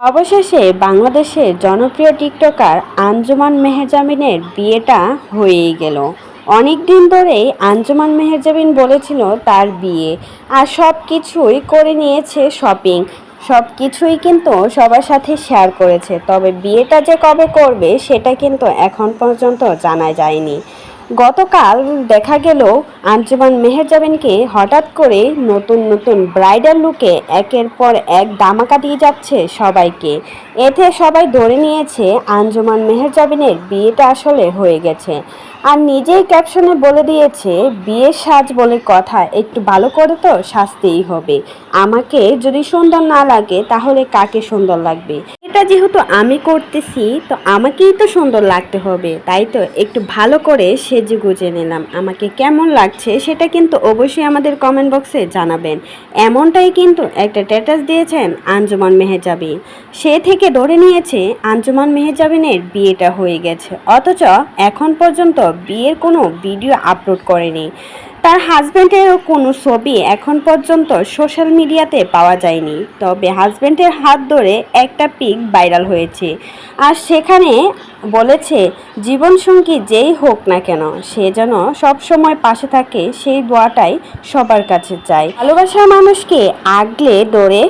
অবশেষে বাংলাদেশের জনপ্রিয় টিকটকার আঞ্জুমান মেহজাবিনের বিয়েটা হয়েই গেল। অনেক দিন ধরেই আঞ্জুমান মেহজাবিন বলেছিল তার বিয়ে আর সব কিছুই করে নিয়েছে শপিং। সব কিছুই কিন্তু সবার সাথে শেয়ার করেছে, তবে বিয়েটা যে কবে করবে সেটা কিন্তু এখন পর্যন্ত জানা যায়নি। গতকাল দেখা গেল আঞ্জুমান মেহেরজাবিনকে হঠাৎ করে নতুন নতুন ব্রাইডাল লুকে একের পর এক দামাকা দিয়ে যাচ্ছে সবাইকে। এতে সবাই ধরে নিয়েছে আঞ্জুমান মেহেরজাবিনের বিয়েটা আসলে হয়ে গেছে। আর নিজেই ক্যাপশনে বলে দিয়েছে বিয়ের সাজ বলে কথা, একটু ভালো করে তো সাজতেই হবে। আমাকে যদি সুন্দর না লাগে, তাহলে কাকে সুন্দর লাগবে? যেহেতু আমি করতেছি, তো আমাকেই তো সুন্দর লাগতে হবে। তাই তো একটু ভালো করে সেজে গুজে নিলাম। আমাকে কেমন লাগছে সেটা কিন্তু অবশ্যই আমাদের কমেন্ট বক্সে জানাবেন। এমনটাই কিন্তু একটা স্ট্যাটাস দিয়েছেন আঞ্জুমান মেহেজাবি। সে থেকে ধরে নিয়েছে আঞ্জুমান মেহেজাবিনের বিয়েটা হয়ে গেছে। অথচ এখন পর্যন্ত বিয়ের কোনো ভিডিও আপলোড করেনি। তার হাজব্যান্ডেরও কোনো ছবি এখন পর্যন্ত সোশ্যাল মিডিয়াতে পাওয়া যায়নি। তবে হাজব্যান্ডের হাত ধরে একটা পিক ভাইরাল হয়েছে। আর সেখানে বলেছে, জীবনসঙ্গী যেই হোক না কেন, সে যেন সবসময় পাশে থাকে, সেই দোয়াটাই সবার কাছে চাই ভালোবাসার মানুষকে আগলে ধরে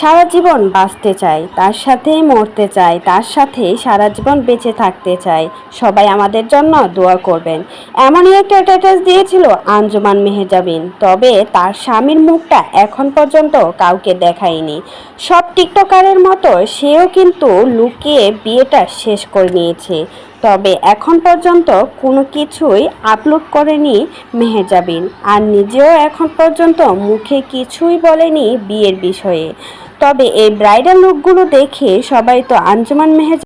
সারা জীবন বাঁচতে চাই, তার সাথেই মরতে চাই, তার সাথে সারা জীবন বেঁচে থাকতে চাই। সবাই আমাদের জন্য দোয়া করবেন। এমনই একটা স্ট্যাটাস দিয়েছিল আঞ্জুমান মেহেজাবিন। তবে তার স্বামীর মুখটা এখন পর্যন্ত কাউকে দেখায়নি। সব টিকটকারের মতো সেও কিন্তু লুকিয়ে বিয়েটা শেষ করে নিয়েছে। তবে এখন পর্যন্ত কোনো কিছুই আপলোড করেনি মেহেজাবিন। আর নিজেও এখন পর্যন্ত মুখে কিছুই বলেনি বিয়ের বিষয়ে। তবে এই ব্রাইডাল লুকগুলো দেখে সবাই তো আঞ্জুমান মেহেজ